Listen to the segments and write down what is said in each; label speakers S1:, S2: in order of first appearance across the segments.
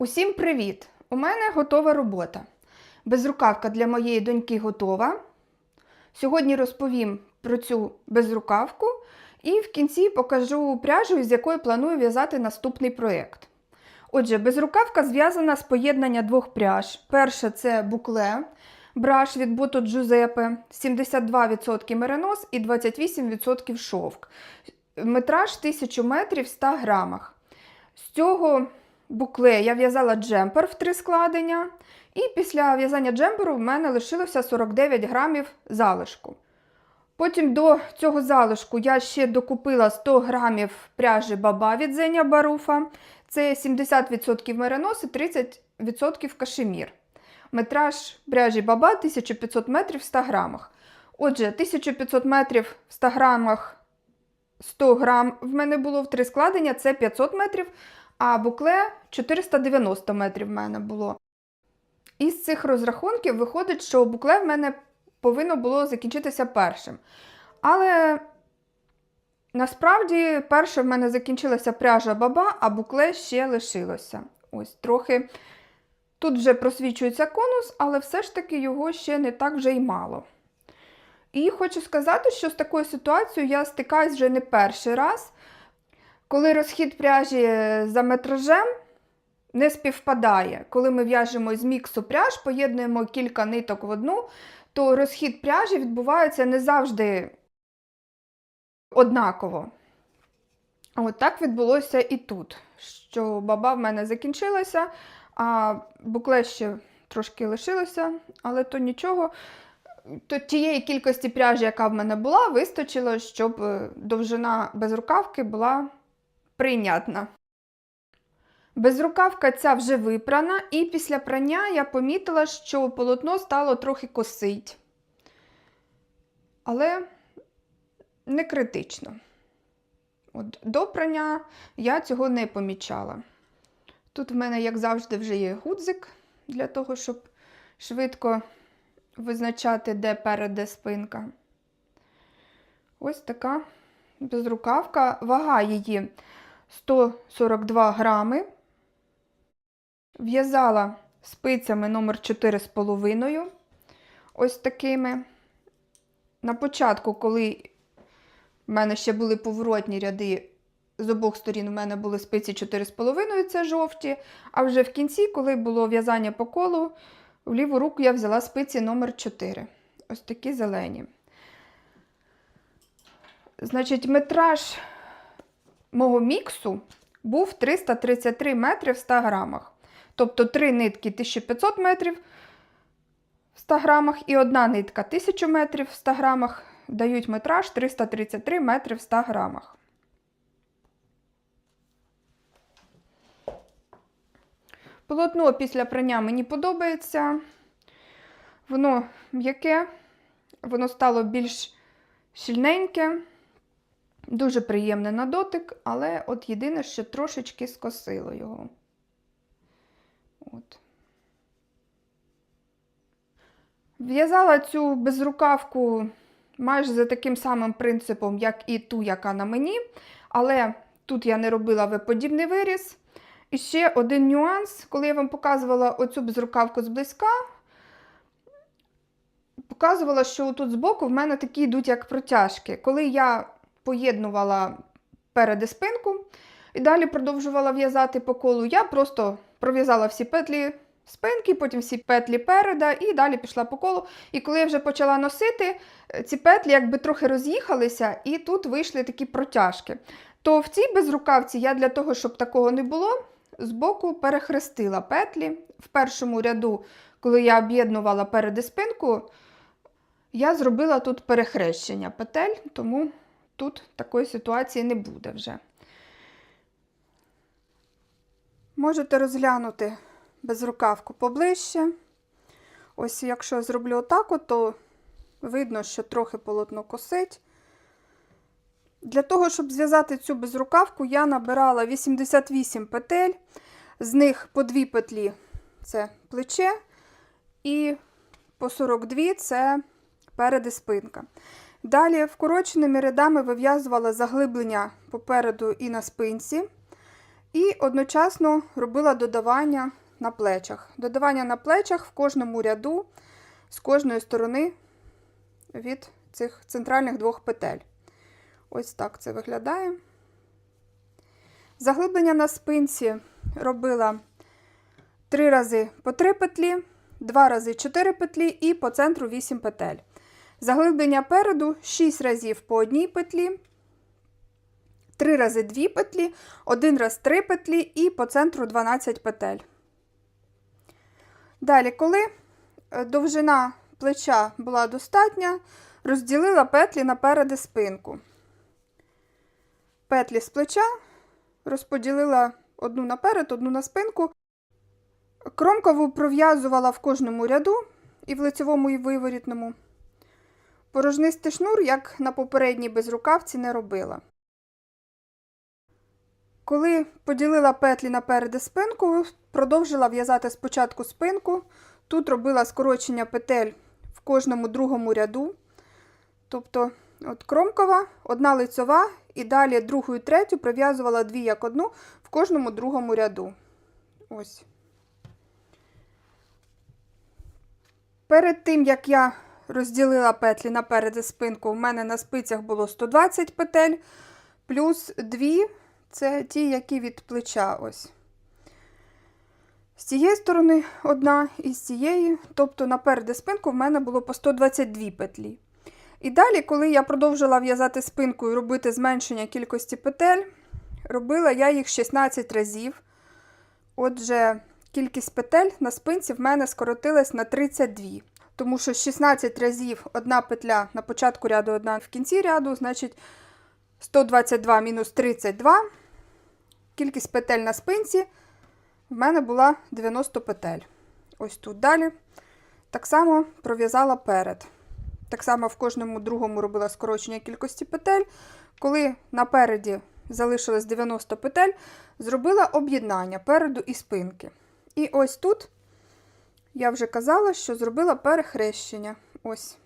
S1: Усім привіт! У мене готова робота. Безрукавка для моєї доньки готова. Сьогодні розповім про цю безрукавку і в кінці покажу пряжу, з якої планую в'язати наступний проєкт. Отже, безрукавка зв'язана з поєднання двох пряж. Перша це букле, браш від Бото Джузепе, 72% меринос і 28% шовк. Метраж 1000 метрів в 100 грамах. З цього букле я в'язала джемпер в три складення, і після в'язання джемперу в мене лишилося 49 грамів залишку. Потім до цього залишку я ще докупила 100 грамів пряжі баба від Зеня Баруфа. Це 70% меринос і 30% кашемір. Метраж пряжі баба 1500 метрів в 100 грамах. Отже, 1500 метрів в 100 грамах 100 грам в мене було в три складення, це 500 метрів, а букле 490 метрів в мене було. Із цих розрахунків виходить, що букле в мене повинно було закінчитися першим. Але насправді перше в мене закінчилася пряжа баба, а букле ще лишилося. Ось трохи. Тут вже просвічується конус, але все ж таки його ще не так вже й мало. І хочу сказати, що з такою ситуацією я стикаюсь вже не перший раз, коли розхід пряжі за метражем не співпадає. Коли ми в'яжемо з міксу пряж, поєднуємо кілька ниток в одну, то розхід пряжі відбувається не завжди однаково. От так відбулося і тут, що баба в мене закінчилася, а букле ще трошки лишилося, але то нічого. То тієї кількості пряжі, яка в мене була, вистачило, щоб е, довжина безрукавки була прийнятна. Безрукавка ця вже випрана, і після прання я помітила, що полотно стало трохи косить. Але не критично. От, До прання я цього не помічала. Тут в мене, як завжди, вже є гудзик для того, щоб швидко визначати, де перед, де спинка. Ось така безрукавка. Вага її 142 грами. В'язала спицями номер 4,5. Ось такими. На початку, коли в мене ще були поворотні ряди, з обох сторін у мене були спиці 4,5, це жовті. А вже в кінці, коли було в'язання по колу, в ліву руку я взяла спиці номер 4 Ось такі зелені. Значить, метраж мого міксу був 333 метри в 100 грамах. Тобто три нитки 1500 метрів в 100 грамах і одна нитка 1000 метрів в 100 грамах дають метраж 333 метри в 100 грамах. Полотно після прання мені подобається. Воно м'яке, воно стало більш щільненьке, дуже приємне на дотик, але от єдине, що трошечки скосило його. От. В'язала цю безрукавку майже за таким самим принципом, як і ту, яка на мені, але тут я не робила виподібний виріз. І ще один нюанс, коли я вам показувала оцю безрукавку зблизька, показувала, що тут збоку в мене такі йдуть як протяжки. Коли я поєднувала перед спинку і далі продовжувала в'язати по колу, я просто пров'язала всі петлі спинки, потім всі петлі переда і далі пішла по колу. І коли я вже почала носити, ці петлі якби трохи роз'їхалися, і тут вийшли такі протяжки. То в цій безрукавці я для того, щоб такого не було, збоку перехрестила петлі. В першому ряду, коли я об'єднувала перед спинку, я зробила тут перехрещення петель, тому тут такої ситуації не буде вже. Можете розглянути безрукавку поближче. Ось, якщо зроблю отак, то видно, що трохи полотно косить. Для того, щоб зв'язати цю безрукавку, я набирала 88 петель, з них по 2 петлі це плече, і по 42 це перед і спинка. Далі вкороченими рядами вив'язувала заглиблення попереду і на спинці. І одночасно робила додавання на плечах. Додавання на плечах в кожному ряду з кожної сторони від цих центральних двох петель. Ось так це виглядає. Заглиблення на спинці робила 3 рази по 3 петлі, 2 рази 4 петлі і по центру 8 петель. Заглиблення переду 6 разів по одній петлі, 3 рази 2 петлі, 1 раз 3 петлі і по центру 12 петель. Далі, коли е, довжина плеча була достатня, розділила петлі наперед і спинку. Петлі з плеча розподілила одну наперед, одну на спинку. Кромкову пров'язувала в кожному ряду і в лицевому, і в виворітному. Порожнистий шнур, як на попередній безрукавці, не робила. Коли поділила петлі наперед і спинку, продовжила в'язати спочатку спинку. Тут робила скорочення петель в кожному другому ряду. Тобто, от кромкова, одна лицьова, і далі другу і третю прив'язувала дві як одну в кожному другому ряду. Ось. Перед тим, як я розділила петлі наперед спинку, у мене на спицях було 120 петель, плюс 2 це ті, які від плеча. ось. З цієї сторони одна і з цієї, тобто наперед і спинку в мене було по 122 петлі. І далі, коли я продовжила в'язати спинку і робити зменшення кількості петель, робила я їх 16 разів. Отже, кількість петель на спинці в мене скоротилась на 32. Тому що 16 разів одна петля на початку ряду, одна в кінці ряду, значить 122 мінус 32. Кількість петель на спинці в мене була 90 петель. Ось тут далі. Так само пров'язала перед. Так само в кожному другому робила скорочення кількості петель. Коли напереді залишилось 90 петель, зробила об'єднання переду і спинки. І ось тут я вже казала, що зробила перехрещення. Ось.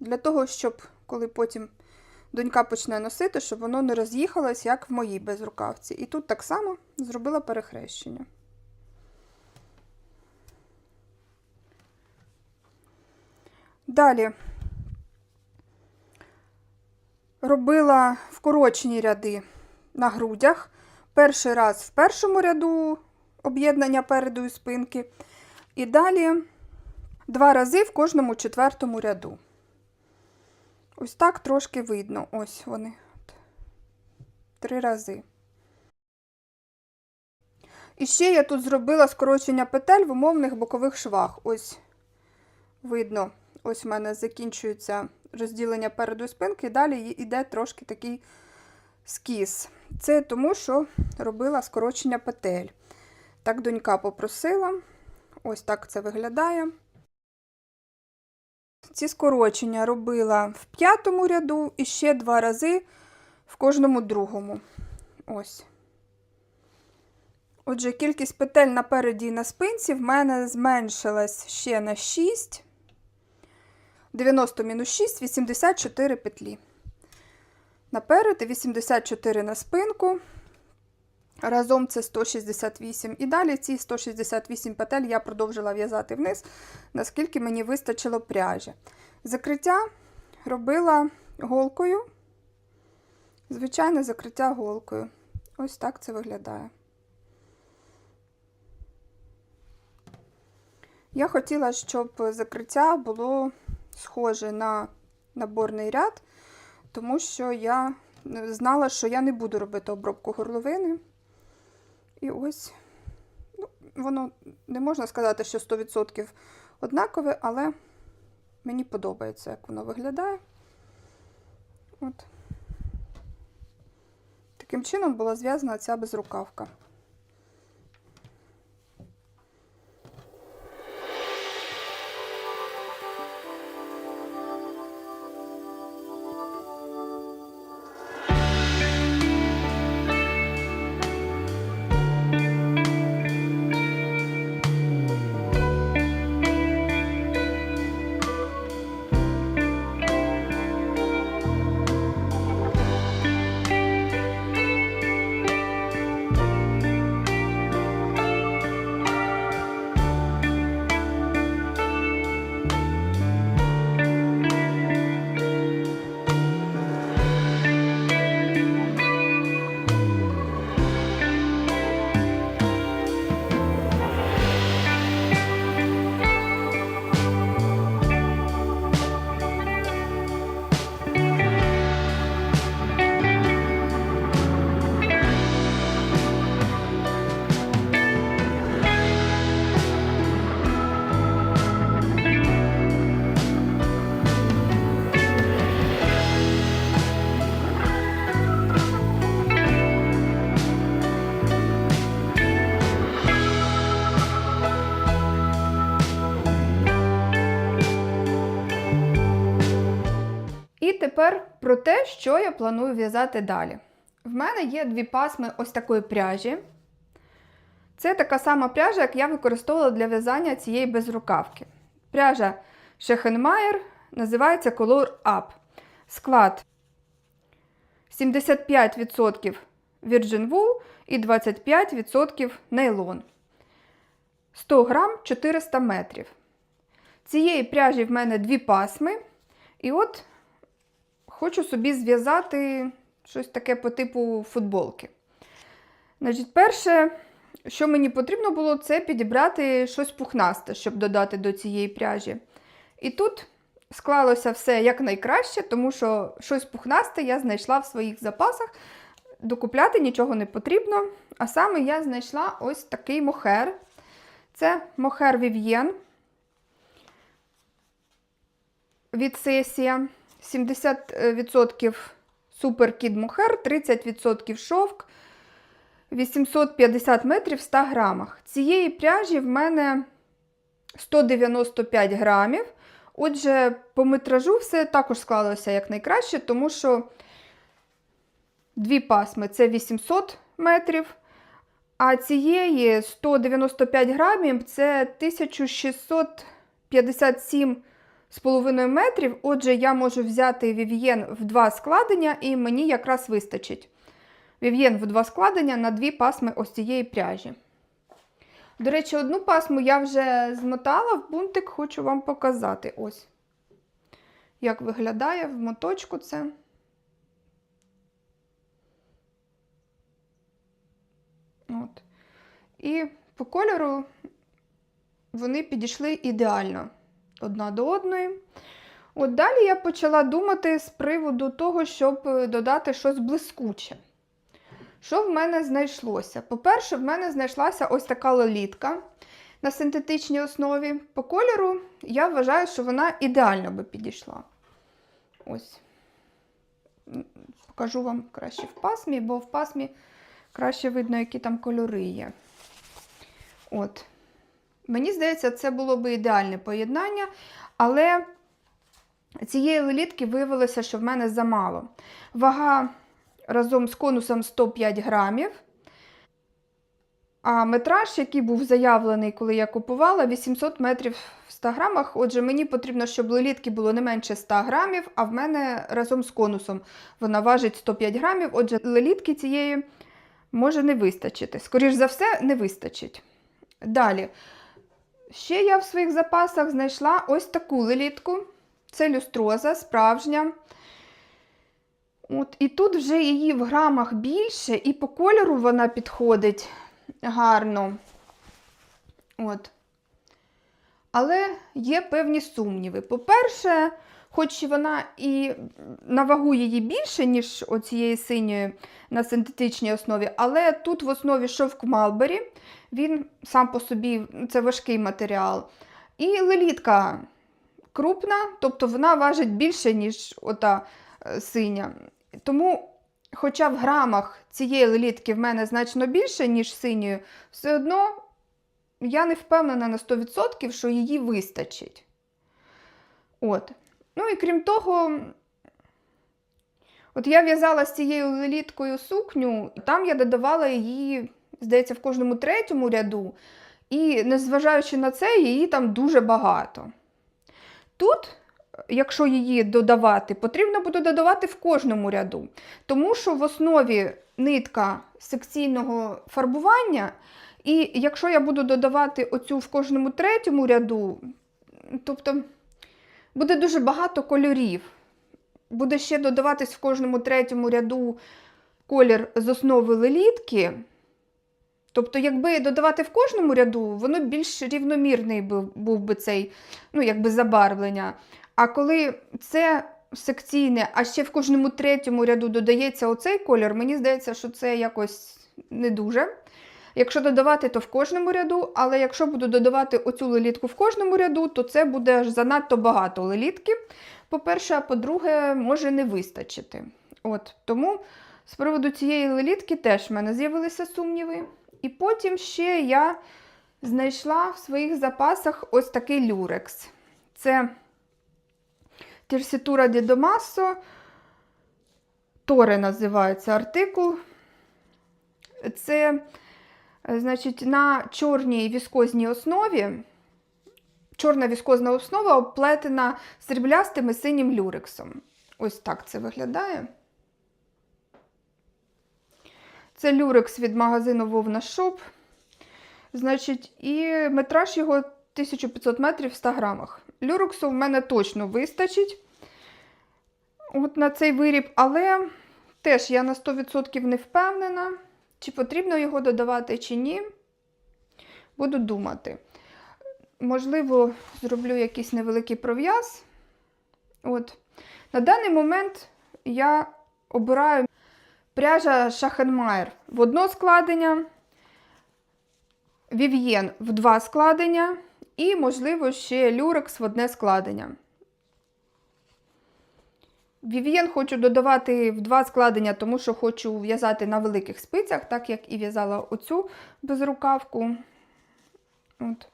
S1: Для того, щоб коли потім донька почне носити, щоб воно не роз'їхалось, як в моїй безрукавці. І тут так само зробила перехрещення. Далі робила вкорочені ряди на грудях. Перший раз в першому ряду об'єднання переду і спинки. І далі два рази в кожному четвертому ряду. Ось так трошки видно. Ось вони. Три рази. І ще я тут зробила скорочення петель в умовних бокових швах. Ось видно, ось в мене закінчується розділення переду спинки, і далі йде трошки такий скіс. Це тому, що робила скорочення петель. Так, донька попросила. Ось так це виглядає. Ці скорочення робила в п'ятому ряду і ще два рази в кожному другому. Ось. Отже, кількість петель напереді і на спинці в мене зменшилась ще на 6. 90 мінус 6, 84 петлі. Наперед і 84 на спинку. Разом це 168. І далі ці 168 петель я продовжила в'язати вниз, наскільки мені вистачило пряжі. Закриття робила голкою. Звичайне закриття голкою. Ось так це виглядає. Я хотіла, щоб закриття було схоже на наборний ряд, тому що я знала, що я не буду робити обробку горловини. І ось, ну, воно не можна сказати, що 100% однакове, але мені подобається, як воно виглядає. От. Таким чином була зв'язана ця безрукавка. Тепер про те, що я планую в'язати далі. В мене є дві пасми ось такої пряжі. Це така сама пряжа, як я використовувала для в'язання цієї безрукавки. Пряжа Schechenmeier називається Color Up. Склад 75% Virgin Wool і 25% нейлон. 100 грам 400 метрів. Цієї пряжі в мене дві пасми. І от хочу собі зв'язати щось таке по типу футболки. Значить, перше, що мені потрібно було, це підібрати щось пухнасте, щоб додати до цієї пряжі. І тут склалося все якнайкраще, тому що щось пухнасте я знайшла в своїх запасах. Докупляти нічого не потрібно. А саме я знайшла ось такий мохер. Це мохер Vivien від сесія. 70% суперкід Мухер, 30% шовк, 850 метрів 100 грамах. Цієї пряжі в мене 195 грамів. Отже, по метражу все також склалося якнайкраще, тому що дві пасми це 800 метрів. А цієї 195 грамів це 1657 метрів. 2,5 метрів, отже, я можу взяти вів'єн в два складення, і мені якраз вистачить вів'єн в два складення на дві пасми ось цієї пряжі. До речі, одну пасму я вже змотала в бунтик, хочу вам показати ось. Як виглядає в моточку це. От. І по кольору вони підійшли ідеально одна до одної. От далі я почала думати з приводу того, щоб додати щось блискуче. Що в мене знайшлося? По-перше, в мене знайшлася ось така лолітка на синтетичній основі. По кольору я вважаю, що вона ідеально би підійшла. Ось. Покажу вам краще в пасмі, бо в пасмі краще видно, які там кольори є. От. Мені здається, це було би ідеальне поєднання, але цієї лелітки виявилося, що в мене замало. Вага разом з конусом 105 грамів. А метраж, який був заявлений, коли я купувала, 800 метрів в 100 грамах. Отже, мені потрібно, щоб лелітки було не менше 100 грамів, а в мене разом з конусом вона важить 105 грамів. Отже, лелітки цієї може не вистачити. Скоріш за все, не вистачить. Далі. Ще я в своїх запасах знайшла ось таку лелітку. Це люстроза, справжня. От, І тут вже її в грамах більше, і по кольору вона підходить гарно. От. Але є певні сумніви. По-перше, хоч вона і на вагу її більше, ніж оцієї синьої на синтетичній основі, але тут в основі шовк Малбері, він сам по собі це важкий матеріал. І лелітка крупна, тобто вона важить більше, ніж ота е, синя. Тому, хоча в грамах цієї лелітки в мене значно більше, ніж синьої, все одно я не впевнена на 100%, що її вистачить. От. Ну і крім того, от я в'язала з цією леліткою сукню, там я додавала її, здається, в кожному третьому ряду. І незважаючи на це, її там дуже багато. Тут, якщо її додавати, потрібно буде додавати в кожному ряду. Тому що в основі нитка секційного фарбування, і якщо я буду додавати оцю в кожному третьому ряду, тобто буде дуже багато кольорів. Буде ще додаватись в кожному третьому ряду колір з основи лелітки. Тобто, якби додавати в кожному ряду, воно більш рівномірний був, би цей ну, якби забарвлення. А коли це секційне, а ще в кожному третьому ряду додається оцей колір, мені здається, що це якось не дуже. Якщо додавати, то в кожному ряду, але якщо буду додавати оцю лелітку в кожному ряду, то це буде аж занадто багато лелітки. По-перше, а по-друге, може не вистачити. От, Тому з приводу цієї лелітки теж в мене з'явилися сумніви. І потім ще я знайшла в своїх запасах ось такий люрекс. Це Терсітура Ді Домасо Торе називається артикул. Це, значить, на чорній віскозній основі. Чорна віскозна основа оплетена сріблястим і синім люрексом. Ось так це виглядає. Це люрекс від магазину Вовна Шоп. Значить, і метраж його 1500 метрів в 100 грамах. Люрексу в мене точно вистачить от на цей виріб, але теж я на 100% не впевнена, чи потрібно його додавати, чи ні. Буду думати. Можливо, зроблю якийсь невеликий пров'яз. От. На даний момент я обираю пряжа Шахенмайер в одно складення, Вів'єн в два складення і, можливо, ще люрекс в одне складення. Вів'єн хочу додавати в два складення, тому що хочу в'язати на великих спицях, так як і в'язала оцю безрукавку. От.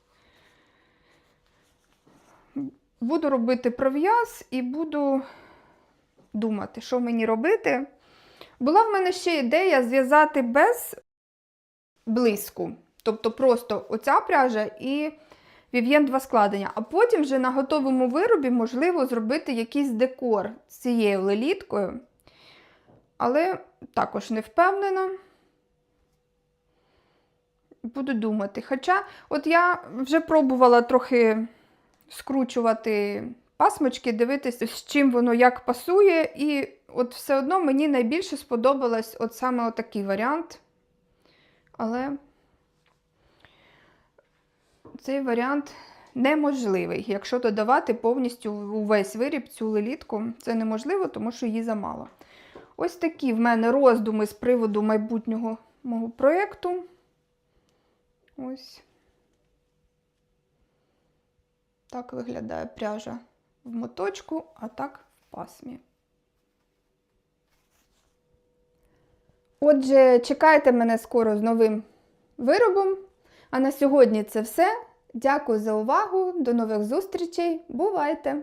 S1: Буду робити пров'яз і буду думати, що мені робити. Була в мене ще ідея зв'язати без блиску. Тобто просто оця пряжа і вів'єн два складення. А потім вже на готовому виробі можливо зробити якийсь декор з цією леліткою. Але також не впевнена. Буду думати. Хоча, от я вже пробувала трохи скручувати пасмочки, дивитися, з чим воно як пасує. І от все одно мені найбільше сподобалось от саме отакий варіант. Але цей варіант неможливий. Якщо додавати повністю увесь виріб цю лелітку, це неможливо, тому що її замало. Ось такі в мене роздуми з приводу майбутнього мого проєкту. Ось. Так виглядає пряжа в моточку, а так в пасмі. Отже, чекайте мене скоро з новим виробом. А на сьогодні це все. Дякую за увагу. До нових зустрічей. Бувайте!